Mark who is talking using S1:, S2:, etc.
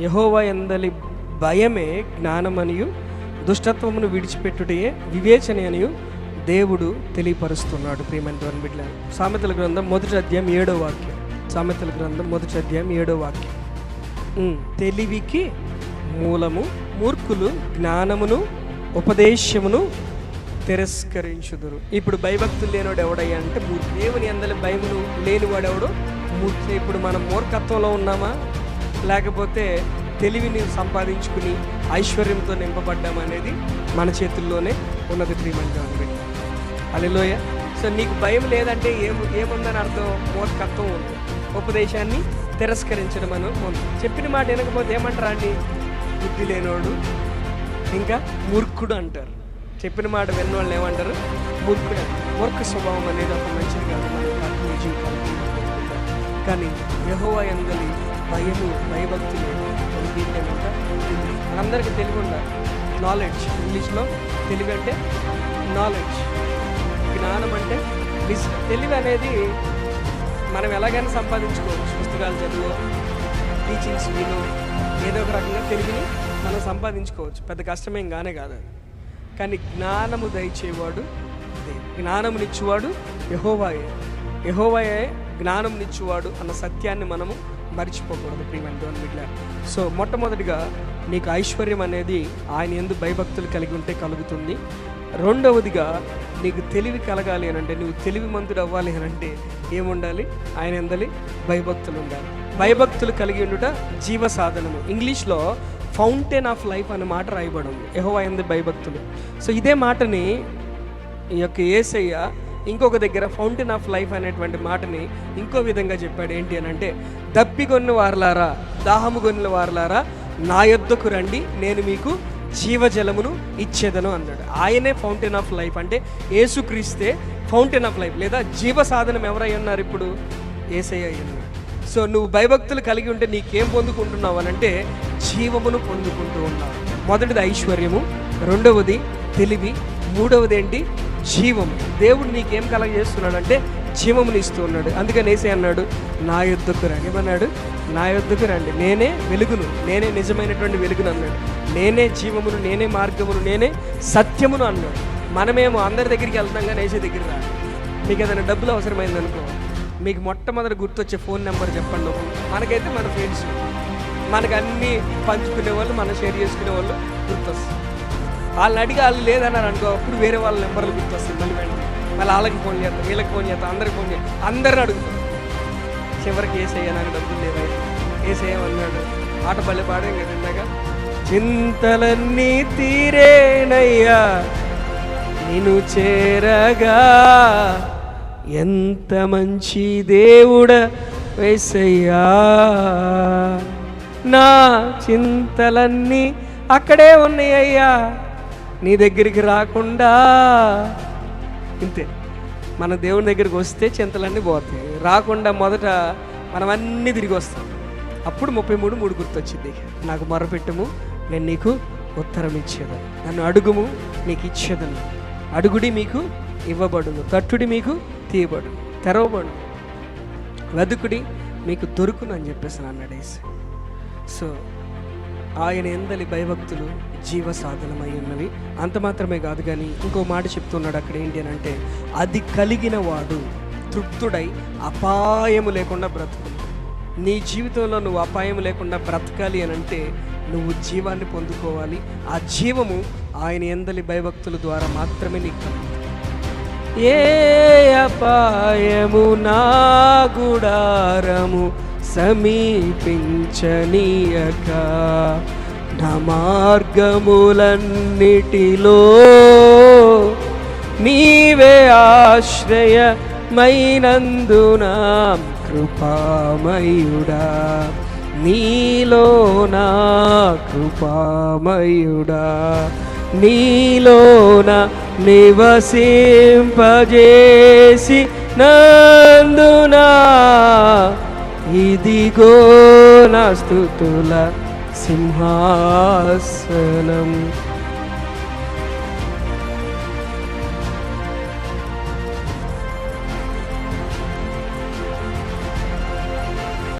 S1: యహోవా ఎందలి భయమే జ్ఞానమనియు దుష్టత్వమును విడిచిపెట్టుటయే వివేచన అనియు దేవుడు తెలియపరుస్తున్నాడు. ప్రియమైన బిడ్డ సామెతల గ్రంథం మొదటి అధ్యాయం ఏడో వాక్యం. సామెతల గ్రంథం మొదటి అధ్యాయం ఏడో వాక్యం. తెలివికి మూలము మూర్ఖులు జ్ఞానమును ఉపదేశమును తిరస్కరించుదురు. ఇప్పుడు భయభక్తులు లేనివాడు ఎవడయ్యా అంటే దేవుని అందరి భయమును లేనివాడు మూర్ఖ ఇప్పుడు మనం మూర్ఖత్వంలో ఉన్నామా? లేకపోతే తెలివిని సంపాదించుకుని ఐశ్వర్యంతో నింపబడ్డాం అనేది మన చేతుల్లోనే ఉన్నది ప్రియమంటే అలెలోయ సో నీకు భయం లేదంటే ఏం ఏముందని అర్థం? మూర్ఖత్వం ఉంది. ఉపదేశాన్ని తిరస్కరించడం అని ఉంది. చెప్పిన మాట వినకపోతే ఏమంటారా అండి? బుద్ధి లేనోడు ఇంకా మూర్ఖుడు అంటారు. చెప్పిన మాట విన్నవాళ్ళు ఏమంటారు? మూర్ఖుడు. మూర్ఖ స్వభావం అనేది ఒక మంచిది కాదు మన ఆత్మీయ జీవితానికి. కానీ యహోవా ఎందలి భయము భయభక్తులు దీంట్లో మనందరికీ తెలివి ఉండాలి నాలెడ్జ్ ఇంగ్లీష్లో తెలివి అంటే నాలెడ్జ్ జ్ఞానం అంటే విజ్ తెలివి అనేది మనం ఎలాగైనా సంపాదించుకోవచ్చు. పుస్తకాలు చదువు టీచింగ్స్ విను ఏదో ఒక రకంగా తెలివిని మనం సంపాదించుకోవచ్చు. పెద్ద కష్టమేం కానే కాదు కానీ జ్ఞానము దయచేవాడు దేవుడు. జ్ఞానమునిచ్చువాడు యహోవాయే. యహోవాయే జ్ఞానంనిచ్చువాడు అన్న సత్యాన్ని మనము మర్చిపోకూడదు ప్రియమైన దేవుని బిడ్డ. సో మొట్టమొదటిగా నీకు ఐశ్వర్యం అనేది ఆయన ఎందు భయభక్తులు కలిగి ఉంటే కలుగుతుంది. రెండవదిగా నీకు తెలివి కలగాలి అని అంటే నువ్వు తెలివి మంతుడు అవ్వాలి అని అంటే ఏముండాలి? ఆయన ఎందలి భయభక్తులు ఉండాలి. భయభక్తులు కలిగి ఉండుట జీవ సాధనము. ఇంగ్లీష్లో ఫౌంటైన్ ఆఫ్ లైఫ్ అనే మాట రాయబడి ఉంది ఎహో ఎందు భయభక్తులు. సో ఇదే మాటని ఈ యొక్క ఏసయ్య ఇంకొక దగ్గర ఫౌంటైన్ ఆఫ్ లైఫ్ అనేటువంటి మాటని ఇంకో విధంగా చెప్పాడు. ఏంటి అని అంటే దప్పిగొన్న వారలారా దాహము గొన్న వారలారా నా యొద్దకు రండి నేను మీకు జీవజలమును ఇచ్చేదను అన్నాడు. ఆయనే ఫౌంటైన్ ఆఫ్ లైఫ్ అంటే ఏసుక్రీస్తే ఫౌంటైన్ ఆఫ్ లైఫ్ లేదా జీవ సాధనం ఎవరై ఉన్నారు ఇప్పుడు? ఏసయ్య అయి సో నువ్వు భయభక్తులు కలిగి ఉంటే నీకేం పొందుకుంటున్నావు అని అంటే జీవమును పొందుకుంటూ ఉన్నావు. మొదటిది ఐశ్వర్యము రెండవది తెలివి మూడవది ఏంటి? జీవము. దేవుడు నీకేం కలగజేస్తున్నాడు అంటే జీవముని ఇస్తూ ఉన్నాడు అందుకని ఏసే అన్నాడు నా యుద్ధకు రండి ఏమన్నాడు నా యుద్ధకు రండి. నేనే వెలుగును నేనే నిజమైనటువంటి వెలుగును అన్నాడు. నేనే జీవమును నేనే మార్గమును నేనే సత్యమును అన్నాడు. మనమేమో అందరి దగ్గరికి వెళ్తాం కానీ ఏసే దగ్గర రా మీకు ఏదైనా డబ్బులు అవసరమైందనుకో మీకు మొట్టమొదటి గుర్తొచ్చే ఫోన్ నెంబర్ చెప్పండి. మనకైతే మన ఫ్రెండ్స్ మనకు అన్నీ పంచుకునే వాళ్ళు మనం షేర్ చేసుకునే వాళ్ళు గుర్తొస్తుంది వాళ్ళని అడిగి వాళ్ళు లేదన్నారు అనుకో అప్పుడు వేరే వాళ్ళ నెంబర్లు గుర్తొస్తుంది మళ్ళీ వెంటనే మళ్ళీ వాళ్ళకి ఫోన్ చేస్తాం వీళ్ళకి ఫోన్ చేస్తాం అందరికి ఫోన్ చేస్తాం అందరిని అడుగుతాం చివరికి ఏసయ్య నాకు డబ్బులు లేదా ఏసయ్య అన్నాడు ఆట పల్లె పాడే ఇంకా ఇందాక. చింతలన్నీ తీరేనయ్యా నేను చేరగా ఎంత మంచి దేవుడ వేసయ్యా. నా చింతలన్నీ అక్కడే ఉన్నాయ్యా నీ దగ్గరికి రాకుండా. ఇంతే. మన దేవుని దగ్గరికి వస్తే చింతలన్నీ పోతాయి. రాకుండా మొదట మనం అన్నీ తిరిగి వస్తాం. అప్పుడు ముప్పై మూడు మూడు గుర్తొచ్చింది. నాకు మొరపెట్టుము నేను నీకు ఉత్తరం ఇచ్చేదను. నన్ను అడుగుము నీకు ఇచ్చేదను. అడుగుడి మీకు ఇవ్వబడును. తట్టుడి మీకు తీయబడు తెరవబడు వెదుకుడి మీకు దొరుకును అని చెప్పేసి అన్నాడు సో ఆయన ఎందలి భయభక్తులు జీవ సాధనమై ఉన్నవి. అంత మాత్రమే కాదు కానీ ఇంకో మాట చెప్తున్నాడు అక్కడ ఏంటి అని అంటే అది కలిగిన వాడు తృప్తుడై అపాయము లేకుండా బ్రతుకు. నీ జీవితంలో నువ్వు అపాయం లేకుండా బ్రతకాలి అని అంటే నువ్వు జీవాన్ని పొందుకోవాలి. ఆ జీవము ఆయన ఎందలి భయభక్తుల ద్వారా మాత్రమే నీకు కలుగుతుంది. ఏ అపాయము నా గుడారము సమీపించనీయక. నా మార్గములన్నిటిలో నీవే ఆశ్రయమైనందున కృపామయుడా. నీలో నా కృపామయుడా. నీలోన నివసింపజేసి నందునా ఇదిగో నా స్థుతుల సింహాసనం.